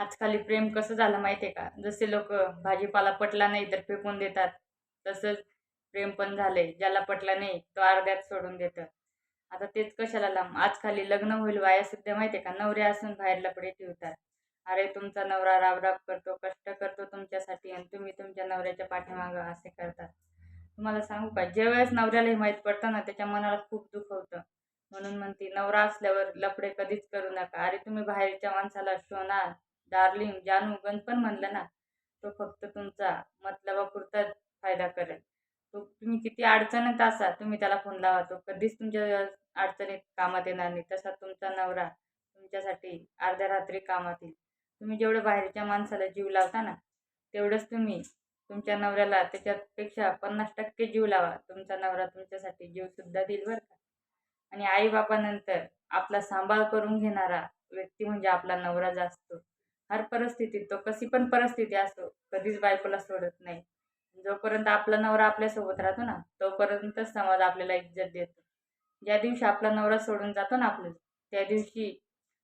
आजकाल प्रेम कसं झालं माहिती आहे का? जसे लोक भाजीपाला पटला नाही तर फेकून देतात तसंच प्रेम पण झालंय. ज्याला पटला नाही तो अर्ध्यात सोडून देतं. आता तेच कशाला लांब? आजकाली लग्न होईल वाया सुद्धा माहिती आहे का? नवऱ्या असून बाहेर लपडे ठेवतात. अरे तुमचा नवरा राबराब करतो कष्ट करतो तुमच्यासाठी आणि तुम्ही तुमच्या नवऱ्याच्या पाठीमागं असे करतात. तुम्हाला सांगू का? ज्यावेळेस नवऱ्याला हे माहीत पडतं ना त्याच्या मनाला खूप दुःख होतं. म्हणून म्हणते नवरा असल्यावर लपडे कधीच करू नका. अरे तुम्ही बाहेरच्या माणसाला शोणार डार्लिंग जानू गण पण म्हणलं ना तो फक्त तुमचा मतलबापुरताच फायदा करेल. तो तुम्ही किती अडचणीत असा तुम्ही त्याला फोन लावा. तो कधीच तुमच्या अडचणीत कामात येणार नाही. तसा तुमचा नवरा तुमच्यासाठी अर्ध्या रात्री कामात येईल तुम्ही जेवढं बाहेरच्या माणसाला जीव लावता ना तेवढंच तुम्ही तुमच्या नवऱ्याला त्याच्यापेक्षा पन्नास टक्के जीव लावा. तुमचा नवरा तुमच्यासाठी जीवसुद्धा देईल बरं का. आणि आईबापानंतर आपला सांभाळ करून घेणारा व्यक्ती म्हणजे आपला नवरा जास्त. हर परिस्थितीत तो कशी पण परिस्थिती असो कधीच बायकोला सोडत नाही. जोपर्यंत आपला नवरा आपल्यासोबत राहतो ना तोपर्यंतच समाज आपल्याला इज्जत देतो. ज्या दिवशी आपला नवरा सोडून जातो ना आपलं त्या दिवशी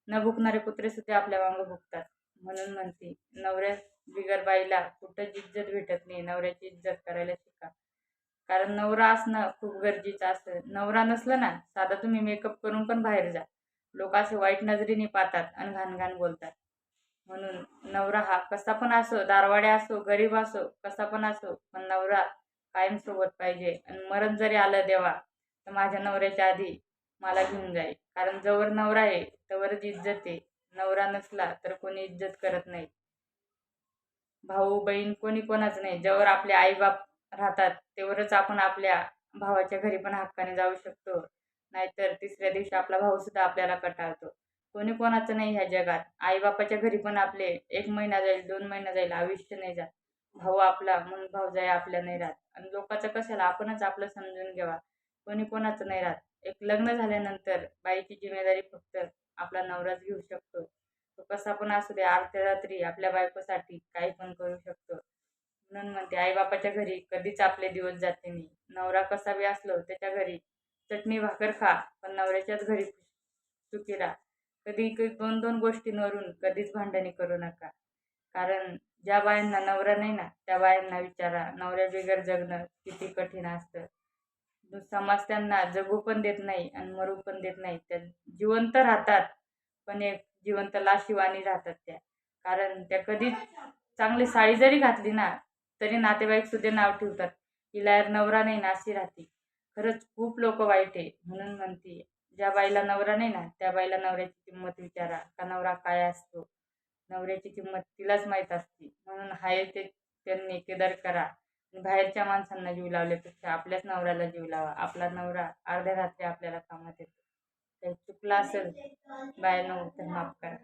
न भुकणारे कुत्रे सुद्धा आपल्या मागं भुकतात. म्हणून म्हणते नवऱ्या बिगर बाईला कुठंच इज्जत भेटत नाही. नवऱ्याची इज्जत करायला शिका. कारण नवरा असणं खूप गरजेचं असतं. नवरा नसलं ना साधा तुम्ही मेकअप करून पण बाहेर जा. लोक असे वाईट नजरेने पाहतात आणि घाण घाण बोलतात. म्हणून नवरा हा कसा पण असो दारवाड्या असो गरीब असो कसा पण असो पण नवरा कायम सोबत पाहिजे. आणि मरण जरी आलं देवा तर माझ्या नवऱ्याच्या आधी मला घेऊन जाईल. कारण जवळ नवरा आहे तवरच इज्जत आहे. नवरा नसला तर कोणी इज्जत करत नाही. भाऊ बहीण कोणी कोणाच नाही. जवळ आपले आईबाप राहतात तेवरच आपण आपल्या भावाच्या घरी पण हक्काने जाऊ शकतो. नाहीतर तिसऱ्या दिवशी आपला भाऊ सुद्धा आपल्याला कटाळतो. कोणी कोणाचं नाही ह्या जगात. आईबापाच्या घरी पण आपले एक महिना जाईल दोन महिना जाईल आयुष्य नाही जात. भाऊ आपला म्हणून भाऊ जाय आपल्या नाही राहत. आणि लोकांचं कशाला? आपणच आपलं समजून घ्यावा. कोणी कोणाचं नाही राहत. एक लग्न झाल्यानंतर बाईची जिम्मेदारी फक्त आपला नवराच घेऊ शकतो. तो कसा पण असू दे अर्ध्या रात्री आपल्या बायकोसाठी काही पण करू शकतो. म्हणून म्हणते आईबापाच्या घरी कधीच आपले दिवस जाते नाही. नवरा कसा बी असलो त्याच्या घरी चटणी भाकर खा पण नवऱ्याच्याच घरी चुकी राहा कधी कधी दोन दोन गोष्टींवरून कधीच भांडणी करू नका. कारण ज्या बायांना नवरा नाही ना त्या बायांना विचारा नवऱ्या बिगर जगणं किती कठीण असतं. समाज त्यांना जगू पण देत नाही आणि मरू पण देत नाही. त्या जिवंत राहतात पण एक जिवंत लाशिवानी राहतात त्या. कारण त्या कधीच चांगली साडी जरी घातली ना तरी नातेवाईक सुद्धा नाव ठेवतात हिला नवरा नाही ना अशी राहते. खरंच खूप लोक वाईट आहे म्हणून म्हणते ज्या बाईला नवरा नाही ना त्या बाईला नवऱ्याची किंमत विचारा का नवरा काय असतो? नवऱ्याची किंमत तिलाच माहीत असते. म्हणून हाय ते त्यांनी केदार करा. बाहेरच्या माणसांना जीव लावल्यापेक्षा आपल्याच नवऱ्याला जीव लावा. आपला नवरा अर्ध्या रात्री आपल्याला कामात येतो. काही चुकला असेल बाय नऊ माफ करा.